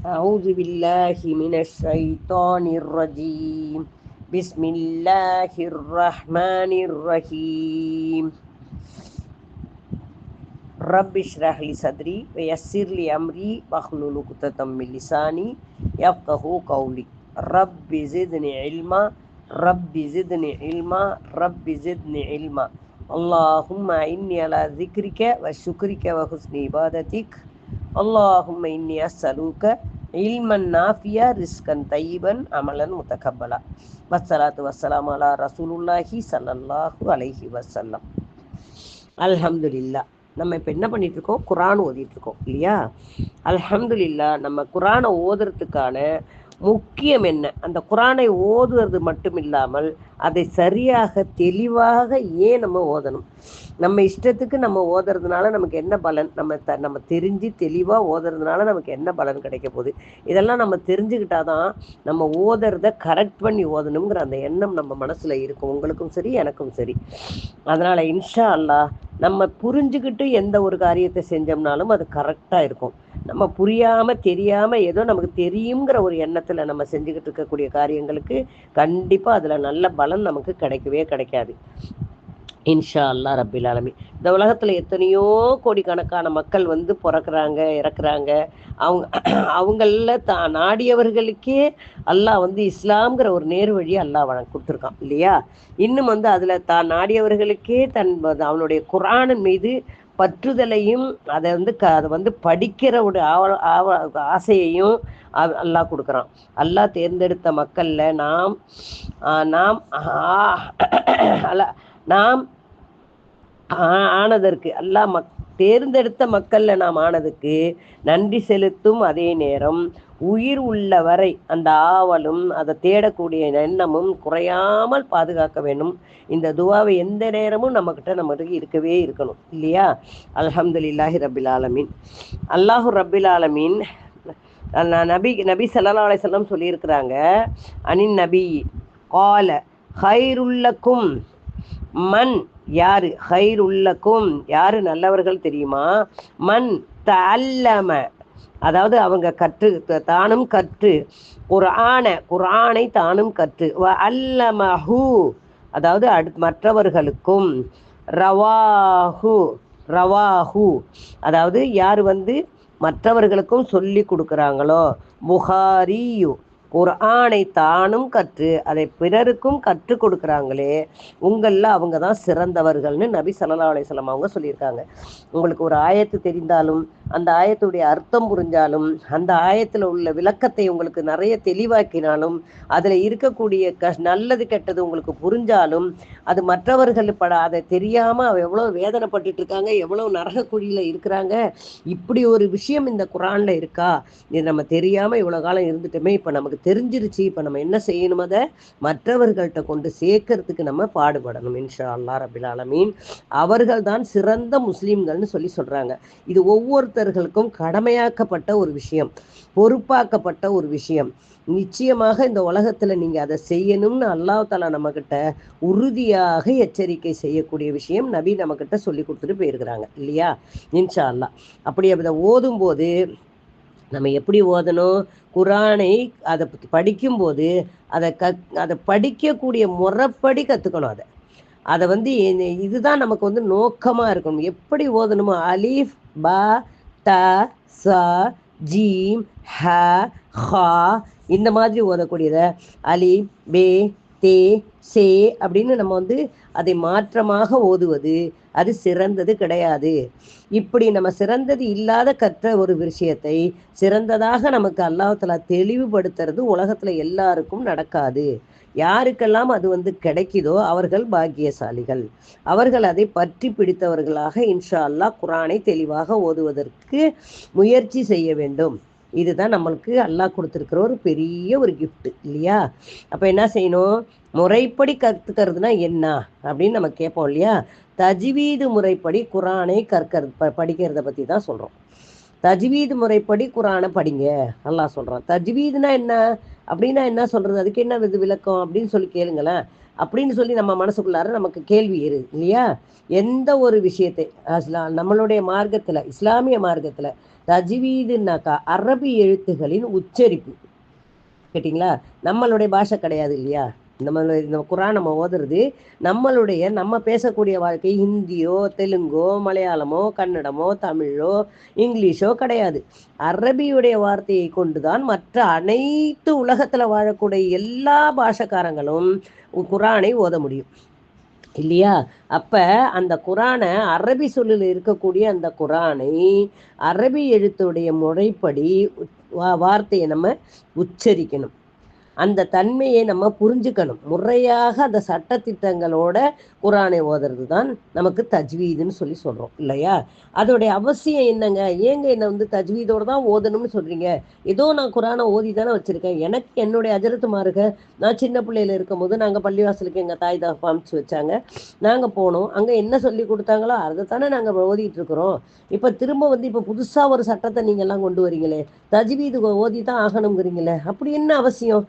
أعوذ بالله من الشيطان الرجيم. بسم الله الرحمن الرحيم. رب اشرح لي صدري ويسر لي أمري واحلل عقدة من لساني يفقهوا قولي. رب زدني علما رب زدني علما رب زدني علما. اللهم إني على ذكرك وشكرك وحسن عبادتك அல்லாஹும் இன்னியா சலூக்க இல்மன் நாஃபியா ரிஸ்கன் தையீபன் அமலன் முத்தகபலா வசலாத்து வசலாம் அலா ரசூலுல்லாஹி சல்லல்லாஹு அலைஹி வசல்லம் அல்ஹம்துலில்லா நம்ம இப்போ என்ன பண்ணிட்டு இருக்கோம் குரான் ஓதிட்டு இருக்கோம் இல்லையா? அல்ஹம்துலில்லா நம்ம குரானை ஓதுறதுக்கான முக்கியம் என்ன? அந்த குரானை ஓதுவது மட்டும் இல்லாமல் அதை சரியாக தெளிவாக ஏன் நம்ம ஓதணும்? நம்ம இஷ்டத்துக்கு நம்ம ஓதுறதுனால நமக்கு என்ன பலன்? நம்ம த நம்ம தெரிஞ்சு தெளிவாக ஓதுறதுனால நமக்கு என்ன பலன் கிடைக்க போகுது? இதெல்லாம் நம்ம தெரிஞ்சுக்கிட்டாதான் நம்ம ஓதுறத கரெக்ட் பண்ணி ஓதணுங்கிற அந்த எண்ணம் நம்ம மனசில் இருக்கும். உங்களுக்கும் சரி எனக்கும் சரி. அதனால் இன்ஷா அல்லா நம்ம புரிஞ்சுக்கிட்டு எந்த ஒரு காரியத்தை செஞ்சோம்னாலும் அது கரெக்டாக இருக்கும். நம்ம புரியாம தெரியாம ஏதோ நமக்கு தெரியுங்கிற ஒரு எண்ணத்துல நம்ம செஞ்சுக்கிட்டு இருக்கக்கூடிய காரியங்களுக்கு கண்டிப்பா அதுல நல்ல பலன் நமக்கு கிடைக்கவே கிடைக்காது. இன்ஷா அல்லா ரபில் ஆலமி இந்த உலகத்துல எத்தனையோ கோடிக்கணக்கான மக்கள் வந்து பிறக்கிறாங்க இறக்குறாங்க. அவங்க அவங்கள தான் நாடியவர்களுக்கே அல்லாஹ் வந்து இஸ்லாம்ங்கிற ஒரு நேர் வழி அல்லாஹ் வழங்க கொடுத்துருக்கான் இல்லையா? இன்னும் வந்து அதுல தான் நாடியவர்களுக்கே தன் அவனுடைய குரானின் மீது பற்றுதலையும் அதை வந்து க அதை வந்து படிக்கிற ஒரு ஆவ ஆவ ஆசையையும் அல்லாஹ் கொடுக்குறான். அல்லாஹ் தேர்ந்தெடுத்த மக்களில் நாம் நாம் அல்ல நாம் ஆனதற்கு அல்லாஹ் மக் தேர்ந்தெடுத்த மக்களில் நாம் ஆனதுக்கு நன்றி செலுத்தும் அதே நேரம் உயிர் உள்ள வரை அந்த ஆவலும் அதை தேடக்கூடிய எண்ணமும் குறையாமல் பாதுகாக்க வேண்டும். இந்த துவாவை எந்த நேரமும் நம்மக்கிட்ட நம்மகிட்ட இருக்கவே இருக்கணும் இல்லையா? அல்ஹம்துலில்லாஹி ரபில் ஆலமீன். அல்லாஹு ரபில் ஆலமீன். நபி நபி சல்லா அலிசல்லாம் சொல்லியிருக்கிறாங்க அனின் நபி கால ஹைருல்லக்கும். மண் யாரு? ஹைர் உள்ளக்கும் யாரு நல்லவர்கள் தெரியுமா? மண் தல்லம அதாவது அவங்க கற்று தானும் கற்று குரானை குரானை தானும் கற்று. அல்லமஹு அதாவது அடு மற்றவர்களுக்கும் ரவாஹு ரவாஹு. அதாவது யார் வந்து மற்றவர்களுக்கும் சொல்லி கொடுக்குறாங்களோ புகாரியு குர்ஆனை தானும் கற்று அதை பிறருக்கும் கற்றுக் கொடுக்குறாங்களே உங்களில் அவங்க தான் சிறந்தவர்கள்னு நபி சல்லா அலையம் அவங்க சொல்லியிருக்காங்க. உங்களுக்கு ஒரு ஆயத்து தெரிந்தாலும் அந்த ஆயத்துடைய அர்த்தம் புரிஞ்சாலும் அந்த ஆயத்தில் உள்ள விளக்கத்தை உங்களுக்கு நிறைய தெளிவாக்கினாலும் அதில் இருக்கக்கூடிய க நல்லது கெட்டது உங்களுக்கு புரிஞ்சாலும் அது மற்றவர்கள் பட அதை தெரியாமல் எவ்வளோ வேதனைப்பட்டுட்டு இருக்காங்க எவ்வளோ நரக குழியில் இருக்கிறாங்க இப்படி ஒரு விஷயம் இந்த குரானில் இருக்கா? இது நம்ம தெரியாமல் இவ்வளோ காலம் இருந்துட்டோமே இப்போ நமக்கு தெரிஞ்சிருச்சு இப்போ நம்ம என்ன செய்யணும் அதை? மற்றவர்கள்ட்ட கொண்டு சேர்க்கறதுக்கு நம்ம பாடுபடணும் இன்ஷா அல்லா ரபில் அலமீன் அவர்கள் தான் சிறந்த முஸ்லீம்கள்னு சொல்லி சொல்கிறாங்க இது ஒவ்வொருத்தர் பக்தர்களுக்கும் கடமையாக்கப்பட்ட ஒரு விஷயம் பொறுப்பாக்கப்பட்ட ஒரு விஷயம். நிச்சயமாக இந்த உலகத்துல நீங்க அதை செய்யணும்னு அல்லாஹ் தாலா நம்ம கிட்ட உறுதியாக எச்சரிக்கை செய்யக்கூடிய விஷயம் நபி நம்ம கிட்ட சொல்லி கொடுத்துட்டு போயிருக்கிறாங்க இல்லையா? இன்ஷா அல்லா அப்படி அதை ஓதும் போது நம்ம எப்படி ஓதணும்? குரானை அதை படிக்கும்போது அதை க அதை படிக்கக்கூடிய முறைப்படி கற்றுக்கணும் அதை. அதை வந்து இதுதான் நமக்கு வந்து நோக்கமாக இருக்கணும். எப்படி ஓதணுமோ அலீஃப் பா த ச ஜீம் ஹ ஹா. இந்த மாதிரி ஓதக்கூடியதை. அலி பே தே சே அப்படின்னு நம்ம வந்து அதை மாற்றமாக ஓதுவது. அது சிறந்தது கிடையாது. இப்படி நம்ம சிறந்தது இல்லாத கற்ற ஒரு விஷயத்தை சிறந்ததாக நமக்கு அல்லாஹலா தெளிவுபடுத்துறது உலகத்துல எல்லாருக்கும் நடக்காது. யாருக்கெல்லாம் அது வந்து கிடைக்குதோ அவர்கள் பாக்கியசாலிகள். அவர்கள் அதை பற்றி பிடித்தவர்களாக இன்ஷா அல்லாஹ் குரானை தெளிவாக ஓதுவதற்கு முயற்சி செய்ய வேண்டும். இதுதான் நம்மளுக்கு அல்லாஹ் கொடுத்துருக்கிற ஒரு பெரிய ஒரு கிஃப்ட் இல்லையா? அப்போ என்ன செய்யணும்? முறைப்படி கற்றுக்கிறதுனா என்ன? அப்படின்னு நம்ம கேட்போம் இல்லையா? தஜ்வீது முறைப்படி குரானை கற்கிறது ப படிக்கிறத பற்றி தான் சொல்கிறோம் தஜ்வீது முறைப்படி குரானை படிங்க நல்லா சொல்கிறான் தஜ்வீதுனா என்ன? அப்படின்னா என்ன சொல்றது? அதுக்கு என்ன இது விளக்கம்? அப்படின்னு சொல்லி கேளுங்களேன். அப்படின்னு சொல்லி நம்ம மனசுக்குள்ளார நமக்கு கேள்வி இரு இல்லையா? எந்த ஒரு விஷயத்தை அஸ்லா நம்மளுடைய மார்க்கத்துல இஸ்லாமிய மார்க்கத்துல தஜ்வீதுனாக்கா அரபி எழுத்துகளின் உச்சரிப்பு. கேட்டிங்களா? நம்மளுடைய பாஷை கிடையாது இல்லையா? நம்ம இந்த குரான் நம்ம ஓதுறது நம்மளுடைய நம்ம பேசக்கூடிய வாழ்க்கை ஹிந்தியோ தெலுங்கோ மலையாளமோ கன்னடமோ தமிழோ இங்கிலீஷோ கிடையாது. அரபியுடைய வார்த்தையை கொண்டுதான் மற்ற அனைத்து உலகத்துல வாழக்கூடிய எல்லா பாஷக்காரங்களும் குரானை ஓத முடியும். இல்லையா? அப்ப அந்த குரானை அரபி சொல்லில் இருக்கக்கூடிய அந்த குரானை அரபி எழுத்துடைய முறைப்படி வார்த்தையை நம்ம உச்சரிக்கணும். அந்த தன்மையை நம்ம புரிஞ்சுக்கணும். முறையாக அந்த சட்டத்திட்டங்களோட குரானை ஓதுறது தான் நமக்கு தஜ்வீதுன்னு சொல்லி சொல்கிறோம் இல்லையா? அதோடைய அவசியம் என்னங்க? ஏங்க என்ன வந்து தஜ்வீதோடு தான் ஓதணும்னு சொல்கிறீங்க ஏதோ நான் குரானை ஓதி தானே வச்சுருக்கேன். எனக்கு என்னுடைய அஜரத்துமாருக நான் சின்ன பிள்ளையில இருக்கும்போது நாங்கள் பள்ளிவாசலுக்கு எங்கள் தாய் தான் அமைச்சு வச்சாங்க. நாங்கள் போனோம். அங்கே என்ன சொல்லி கொடுத்தாங்களோ அதை தானே நாங்கள் ஓதிட்டு இருக்கிறோம். இப்போ திரும்ப வந்து இப்போ புதுசாக ஒரு சட்டத்தை நீங்கள்லாம் கொண்டு வரீங்களே தஜ்வீது ஓதி தான் ஆகணுங்கிறீங்களே அப்படி என்ன அவசியம்?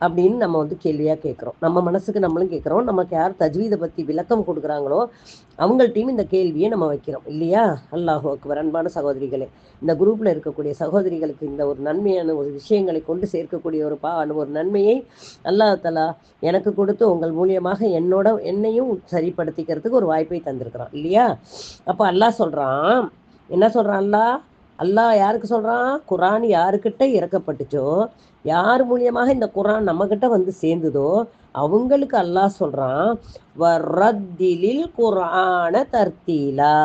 அப்படின்னு நம்ம வந்து கேள்வியா கேட்குறோம். நம்ம மனசுக்கு நம்மளும் கேட்குறோம். நமக்கு யார் தஜ்வீதை பத்தி விளக்கம் கொடுக்குறாங்களோ அவங்கள்ட்டையும் இந்த கேள்வியை நம்ம வைக்கிறோம். இல்லையா? அல்லாஹு அக்பர். அன்பான சகோதரிகளே இந்த குரூப்ல இருக்கக்கூடிய சகோதரிகளுக்கு இந்த ஒரு நன்மையான ஒரு விஷயங்களை கொண்டு சேர்க்கக்கூடிய ஒரு பா ஒரு நன்மையை அல்லாஹ் தலா எனக்கு கொடுத்து உங்கள் மூலியமாக என்னோட என்னையும் சரிப்படுத்திக்கிறதுக்கு ஒரு வாய்ப்பை தந்திருக்கிறான். இல்லையா? அப்போ அல்லாஹ் சொல்றான் என்ன சொல்றான் அல்லாஹ்? அல்லாஹ் யாருக்கு சொல்றான்? குரான் யாருக்கிட்ட இறக்கப்பட்டுச்சோ யார் மூலியமாக இந்த குரான் நம்ம கிட்ட வந்து சேர்ந்ததோ அவங்களுக்கு அல்லாஹ் சொல்றான் வரத்திலில் குரான தர்த்தீலா.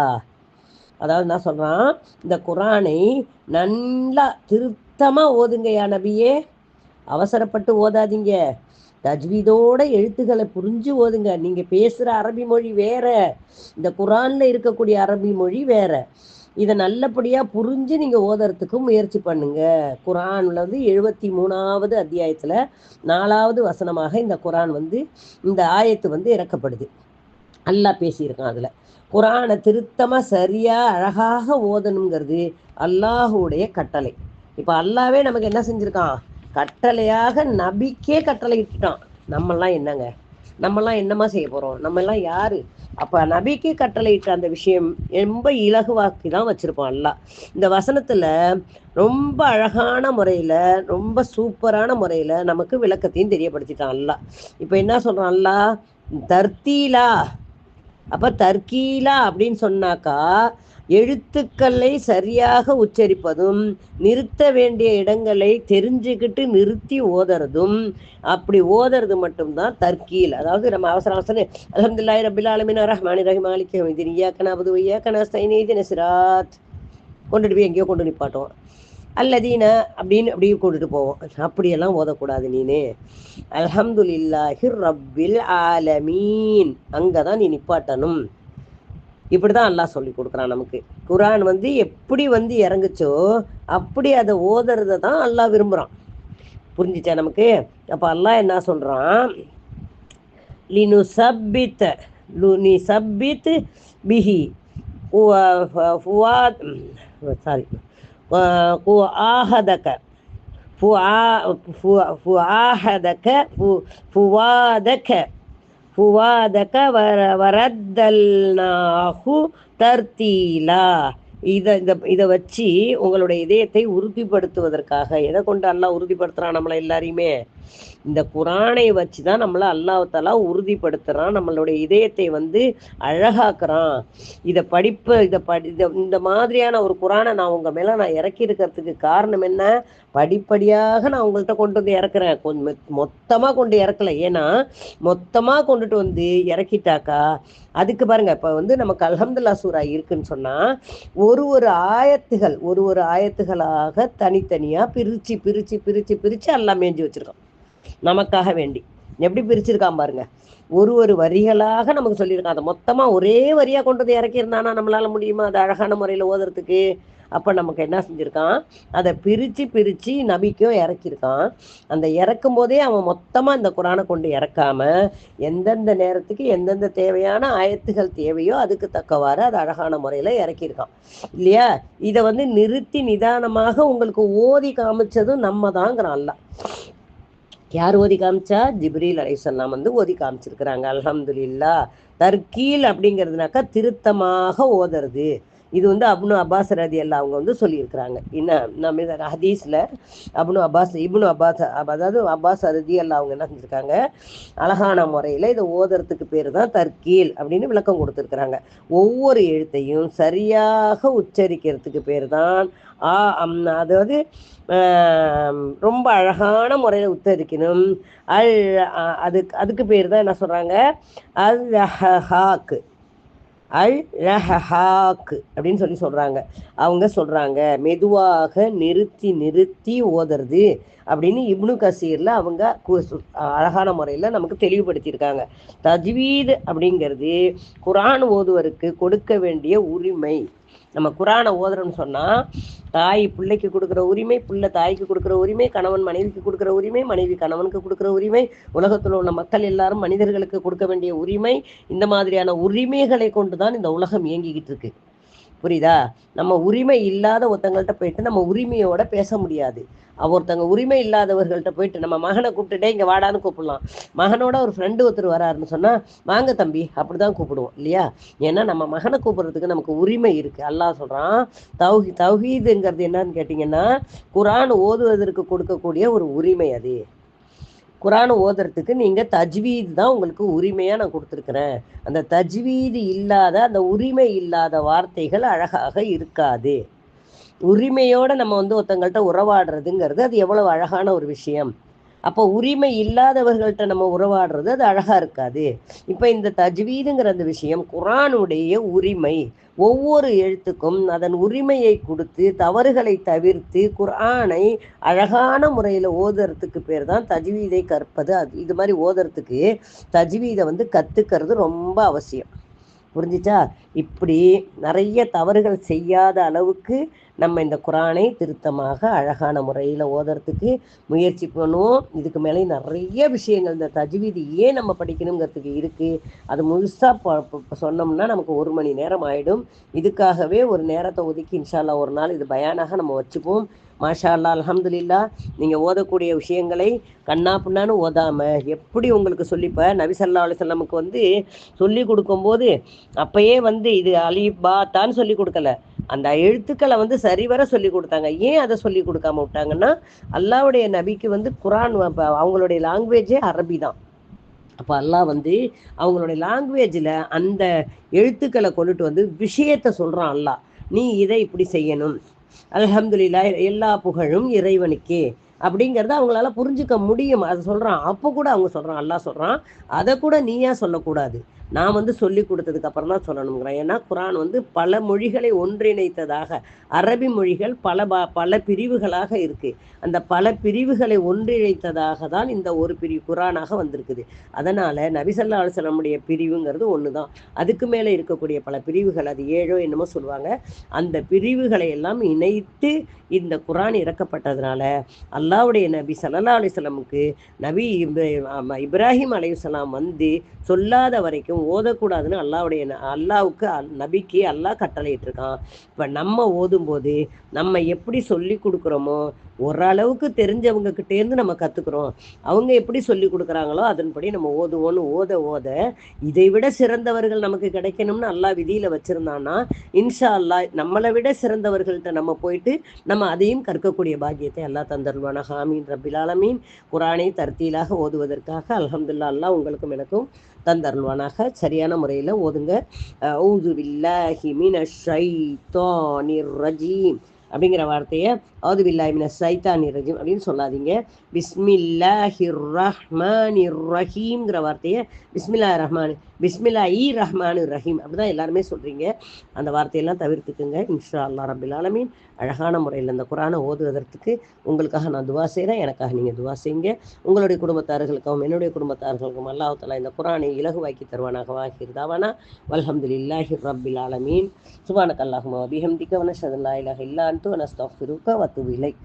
அதாவது என்ன சொல்றான்? இந்த குரானை நல்லா திருத்தமாக ஓதுங்கயா நபியே. அவசரப்பட்டு ஓதாதீங்க. தஜ்வீதோட எழுத்துக்களை புரிஞ்சு ஓதுங்க. நீங்க பேசுற அரபி மொழி வேற. இந்த குரான்ல இருக்கக்கூடிய அரபி மொழி வேற. இதை நல்லபடியா புரிஞ்சு நீங்க ஓதுறதுக்கு முயற்சி பண்ணுங்க. குரான்ல வந்து எழுபத்தி மூணாவது அத்தியாயத்துல நாலாவது வசனமாக இந்த குரான் வந்து இந்த ஆயத்து வந்து இறக்கப்படுது. அல்லாஹ் பேசியிருக்கான் அதுல. குரானை திருத்தமா சரியா அழகாக ஓதணுங்கிறது அல்லாஹுடைய கட்டளை. இப்ப அல்லாவே நமக்கு என்ன செஞ்சிருக்கான்? கட்டளையாக நபிக்கே கட்டளை இட்டுட்டான். நம்மெல்லாம் என்னங்க? நம்மலாம் என்னமா செய்ய போறோம்? நம்ம எல்லாம் யாரு? அப்ப நபிக்கு கட்டளையிட்ட அந்த விஷயம் ரொம்ப இலகுவாக்கி தான் வச்சிருப்போம் அல்லா இந்த வசனத்துல ரொம்ப அழகான முறையில ரொம்ப சூப்பரான முறையில நமக்கு விளக்கத்தையும் தெரியப்படுத்திட்டான் அல்லா இப்ப என்ன சொல்றான் அல்லா தர்த்தீலா. அப்ப தர்கீலா அப்படின்னு சொன்னாக்கா எழுத்துக்களை சரியாக உச்சரிப்பதும் நிறுத்த வேண்டிய இடங்களை தெரிஞ்சுக்கிட்டு நிறுத்தி ஓதுறதும் அப்படி ஓதுறது மட்டும்தான் தர்கீல். அதாவது நம்ம அவசர அவசரம் அலமதுல்லாய் ரபில் ஆலமின் ரஹ்மானி ரஹிம் மாலிக் யௌமிதீன் இய்யாக்க நஅபுது வ இய்யாக்க நஸ்தஈன் இஹ்தின சிராத். கொண்டுட்டு போய் எங்கேயோ கொண்டு நிப்பாட்டோம் அல்லதீன அப்படின்னு அப்படியே கொண்டுட்டு போவோம். அப்படியெல்லாம் ஓதக்கூடாது நீனு. அல்ஹம்துலில்லாஹி ரப்பில் ஆலமீன். அங்கே தான் நீ நிப்பாட்டணும். இப்படிதான் அல்லாஹ் சொல்லி கொடுக்குறான் நமக்கு. குரான் வந்து எப்படி வந்து இறங்குச்சோ அப்படி அதை ஓதுறத தான் அல்லாஹ் விரும்புகிறான் புரிஞ்சிச்சா நமக்கு? அப்போ அல்லாஹ் என்ன சொல்கிறான் லினு சப்பித்த லுனி சப்பித் பிஹி சாரி. ஆஹதக ஃபு ஃபுவாதக. புவாதக வர வரத்தல்நாஹு தர்த்தீலா. இதை இந்த இதை வச்சு உங்களுடைய இதயத்தை உறுதிப்படுத்துவதற்காக. எதை கொண்டு அல்லாஹ் உறுதிப்படுத்துறான் நம்மளை எல்லாரையுமே? இந்த குரானை வச்சு தான் நம்மளை அல்லாஹாலா உறுதிப்படுத்துறான் நம்மளுடைய இதயத்தை வந்து அழகாக்குறான். இதை படிப்பு இதை படி இதை இந்த மாதிரியான ஒரு குரானை நான் உங்க மேல நான் இறக்கி இருக்கிறதுக்கு காரணம் என்ன? படிப்படியாக நான் உங்கள்கிட்ட கொண்டு வந்து இறக்குறேன். கொஞ்சம் மொத்தமா கொண்டு இறக்கல. ஏன்னா மொத்தமா கொண்டுட்டு வந்து இறக்கிட்டாக்கா அதுக்கு பாருங்க இப்ப வந்து நமக்கு அலமதுல்லா சூரா இருக்குன்னு சொன்னா ஒரு ஒரு ஆயத்துகள் ஒரு ஒரு ஆயத்துகளாக தனித்தனியா பிரிச்சு பிரிச்சு பிரிச்சு பிரிச்சு எல்லாம் மேஞ்சி வச்சுருக்கோம். நமக்காக வேண்டி. எப்படி பிரிச்சிருக்கான் பாருங்க. ஒரு ஒரு வரிகளாக நமக்கு சொல்லியிருக்கான். அதை மொத்தமா ஒரே வரியா கொண்டு வந்து இறக்கியிருந்தானா நம்மளால முடியுமா? அது அழகான முறையில ஓதுறதுக்கு. அப்போ நமக்கு என்ன செஞ்சிருக்கான்? அதை பிரிச்சு பிரிச்சு நபிக்கும் இறக்கியிருக்கான். அந்த இறக்கும் போதே அவன் மொத்தமா இந்த குரானை கொண்டு இறக்காம எந்தெந்த நேரத்துக்கு எந்தெந்த தேவையான ஆயத்துகள் தேவையோ அதுக்கு தக்கவாறு அது அழகான முறையில இறக்கியிருக்கான். இல்லையா? இதை வந்து நிறுத்தி நிதானமாக உங்களுக்கு ஓதி காமிச்சதும் நம்ம தாங்கிறான் யார் ஓதி காமிச்சா? ஜிப்ரீல் அலைசல்லாம் வந்து ஓதி காமிச்சிருக்கிறாங்க. அலமதுல்லா தர்கீல் அப்படிங்கிறதுனாக்கா திருத்தமாக ஓதுறது. இது வந்து அப்னு அப்பாஸ் ரதி அல்லா அவங்க வந்து சொல்லியிருக்கிறாங்க. என்ன நம்ம இத ஹதீஸில் அப்னு அப்பாஸ் இப்னு அப்பாஸ் அதாவது அப்பாஸ் ரதி அல்லா அவங்க என்ன செஞ்சுருக்காங்க? அழகான முறையில் இதை ஓதுறதுக்கு பேர் தான் தர்கீல் அப்படின்னு விளக்கம் கொடுத்துருக்குறாங்க. ஒவ்வொரு எழுத்தையும் சரியாக உச்சரிக்கிறதுக்கு பேர் தான் ஆ அம் அதாவது ரொம்ப அழகான முறையில் உச்சரிக்கணும். அல் அதுக்கு அதுக்கு பேர் தான் என்ன சொல்கிறாங்க அல் ஹாக்கு அல் ரஹாக்கு அப்படின்னு சொல்லி சொல்கிறாங்க அவங்க சொல்கிறாங்க மெதுவாக நிறுத்தி நிறுத்தி ஓதுறது. அப்படின்னு இப்னு கசீரில் அவங்க அழகான முறையில் நமக்கு தெளிவுபடுத்தியிருக்காங்க. தஜ்வீது அப்படிங்கிறது குரான் ஓதுவருக்கு கொடுக்க வேண்டிய உரிமை. நம்ம குரானை ஓதுறோம்னு சொன்னால் தாய் பிள்ளைக்கு கொடுக்குற உரிமை பிள்ளை தாய்க்கு கொடுக்குற உரிமை கணவன் மனைவிக்கு கொடுக்குற உரிமை மனைவி கணவனுக்கு கொடுக்குற உரிமை உலகத்தில் உள்ள மக்கள் எல்லாரும் மனிதர்களுக்கு கொடுக்க வேண்டிய உரிமை இந்த மாதிரியான உரிமைகளை கொண்டு தான் இந்த உலகம் இயங்கிக்கிட்டு இருக்கு. புரியுதா? நம்ம உரிமை இல்லாத ஒருத்தங்கள்ட்ட போயிட்டு நம்ம உரிமையோட பேச முடியாது. ஒருத்தங்க உரிமை இல்லாதவர்கள்ட்ட போயிட்டு நம்ம மகனை கூப்பிட்டுட்டே இங்கே வாடான்னு கூப்பிடலாம். மகனோட ஒரு ஃப்ரெண்டு ஒருத்தர் வராருன்னு சொன்னால் வாங்க தம்பி அப்படிதான் கூப்பிடுவோம். இல்லையா? ஏன்னா நம்ம மகனை கூப்பிடுறதுக்கு நமக்கு உரிமை இருக்குது அல்லாஹ் சொல்கிறான் தௌஹி தௌஹீதுங்கிறது என்னன்னு கேட்டிங்கன்னா குரான் ஓதுவதற்கு கொடுக்கக்கூடிய ஒரு உரிமை அது. குரான் ஓதுறதுக்கு நீங்க தஜ்வீது தான் உங்களுக்கு உரிமையா நான் கொடுத்துருக்குறேன். அந்த தஜ்வீது இல்லாத அந்த உரிமை இல்லாத வார்த்தைகள் அழகாக இருக்காது. உரிமையோட நம்ம வந்து ஒருத்தங்கள்ட்ட உறவாடுறதுங்கிறது அது எவ்வளவு அழகான ஒரு விஷயம். அப்போ உரிமை இல்லாதவர்கள்ட்ட நம்ம உறவாடுறது அது அழகா இருக்காது. இப்போ இந்த தஜ்வீதுங்கிற அந்த விஷயம் குரானுடைய உரிமை. ஒவ்வொரு எழுத்துக்கும் அதன் உரிமையை கொடுத்து தவறுகளை தவிர்த்து குரானை அழகான முறையில் ஓதுறதுக்கு பேர் தான் தஜ்வீதை கற்பது. அது இது மாதிரி ஓதுறதுக்கு தஜ்வீதை வந்து கற்றுக்கிறது ரொம்ப அவசியம். புரிஞ்சிச்சா? இப்படி நிறைய தவறுகள் செய்யாத அளவுக்கு நம்ம இந்த குரானை திருத்தமாக அழகான முறையில் ஓதுறதுக்கு முயற்சி பண்ணுவோம். இதுக்கு மேலே நிறைய விஷயங்கள் இந்த தஜ்வீது ஏன் நம்ம படிக்கணுங்கிறதுக்கு இருக்குது அது முழுசாக சொன்னோம்னா நமக்கு ஒரு மணி நேரம் ஆகிடும் இதுக்காகவே ஒரு நேரத்தை ஒதுக்கி இன்ஷால்லா ஒரு நாள் இது பயானாக நம்ம வச்சுப்போம். மாஷா அல்லா அல்ஹம்துலில்லா நீங்கள் ஓதக்கூடிய விஷயங்களை கண்ணா பின்னான்னு ஓதாமல் எப்படி உங்களுக்கு சொல்லிப்ப நபி ஸல்லல்லாஹு அலைஹி வந்து சொல்லி கொடுக்கும்போது அப்பயே வந்து இது அலி தான் சொல்லி கொடுக்கல. அந்த எழுத்துக்களை வந்து சரிவர சொல்லி கொடுத்தாங்க. ஏன் அதை சொல்லி கொடுக்காம விட்டாங்கன்னா அல்லாவுடைய நபிக்கு வந்து குரான் வ- அவங்களுடைய லாங்குவேஜே அரபி தான். அப்போ அல்லாஹ் வந்து அவங்களுடைய லாங்குவேஜில் அந்த எழுத்துக்களை கொண்டுட்டு வந்து விஷயத்தை சொல்கிறான் அல்லாஹ். நீ இதை இப்படி செய்யணும். அலஹம்துல்லா எல்லா புகழும் இறைவனுக்கே. அப்படிங்கிறத அவங்களால புரிஞ்சுக்க முடியும். அதை சொல்கிறான் அப்போ கூட அவங்க சொல்கிறான் அல்லா சொல்கிறான் அதை கூட நீயா சொல்லக்கூடாது. நான் வந்து சொல்லி கொடுத்ததுக்கு அப்புறம் தான் சொல்லணுங்கிறேன் ஏன்னா குரான் வந்து பல மொழிகளை ஒன்றிணைத்ததாக அரபி மொழிகள் பல ப பல பிரிவுகளாக இருக்கு. அந்த பல பிரிவுகளை ஒன்றிணைத்ததாக தான் இந்த ஒரு பிரிவு குரானாக வந்திருக்குது. அதனால நபிசல்லா அலுவலமுடைய பிரிவுங்கிறது ஒன்று தான். அதுக்கு மேலே இருக்கக்கூடிய பல பிரிவுகள் அது ஏழோ என்னமோ சொல்லுவாங்க. அந்த பிரிவுகளை எல்லாம் இணைத்து இந்த குரான் இறக்கப்பட்டதுனால அல்லாவுடைய நபி சல்லா அலுவலமுக்கு நபி இப்ராஹிம் அலையுசலாம் வந்து சொல்லாத வரைக்கும் ஓதக்கூடாதுன்னு அல்லாவுடைய அல்லாவுக்கு அல்- நபிக்கு அல்லாஹ் கட்டளையிட்டிருக்கான். இப்போ நம்ம ஓதும்போது நம்ம எப்படி சொல்லி கொடுக்குறோமோ ஓரளவுக்கு தெரிஞ்சவங்க கிட்டேருந்து நம்ம கற்றுக்குறோம் அவங்க எப்படி சொல்லி கொடுக்குறாங்களோ அதன்படி நம்ம ஓதுவோன்னு ஓத ஓத இதை விட சிறந்தவர்கள் நமக்கு கிடைக்கணும்னு அல்லாஹ் விதியில் வச்சுருந்தான்னா இன்ஷா அல்லாஹ் நம்மளை விட சிறந்தவர்கள்ட்ட நம்ம போயிட்டு நம்ம அதையும் கற்கக்கூடிய பாக்கியத்தை அல்லாஹ் தந்தருவான ஹாமீன் ரபிலாலமீன் குரானை தர்த்தியிலாக ஓதுவதற்காக அலமதுல்லா அல்லாஹ் உங்களுக்கும் எனக்கும் தந்தருள்வானாக. சரியான முறையில் ஓதுங்க. ஊது பில்லாஹி மினஷ் ஷைத்தானிர் ரஜீம். அப்படிங்கிற வார்த்தையை அவுது பில்லாஹி சைத்தான் ஷைத்தானிர் அப்படின்னு சொல்லாதீங்க. பிஸ்மில்லாஹிர் இர் ரஹீம்ங்கிற வார்த்தையை பிஸ்மில்லா ரஹ்மான் பிஸ்மில்லா இ ரஹ்மான் ரஹீம் அப்படிதான் எல்லாருமே சொல்கிறீங்க அந்த வார்த்தையெல்லாம் தவிர்த்துக்குங்க. இன்ஷா அல்லா ரபில் ஆலமீன். அழகான முறையில் இந்த குரானை ஓதுவதற்கு உங்களுக்காக நான் துவா செய்கிறேன் எனக்காக நீங்கள் துவா செய்யுங்க. உங்களுடைய குடும்பத்தார்களுக்கும் என்னுடைய குடும்பத்தார்களுக்கும் அல்லாஹ் தலா இந்த குரானை இலகுவாக்கி தருவானாக. வாகிருதாவானா வல்ஹம்துலில்லாஹி ரபில் ஆலமீன். சுபானக் அல்லாஹுமா பிஹம்திக வனஷதுல்லா இலஹ இல்லான் அன்து வனஸ்தஃபிருக்க வத்து விலை.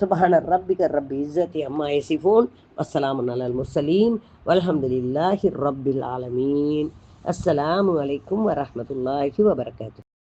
சுபஹான ரப்பிக ரப்பி இஸ்ஸத்தி அம்மா யசிஃபூன். வஸ்ஸலாமு அலல் முர்சலீன் வல்ஹம்துலில்லாஹி ரப்பில் ஆலமீன். அஸ்ஸலாமு அலைக்கும் வரஹமத்துல்லாஹி வபரகாத்து.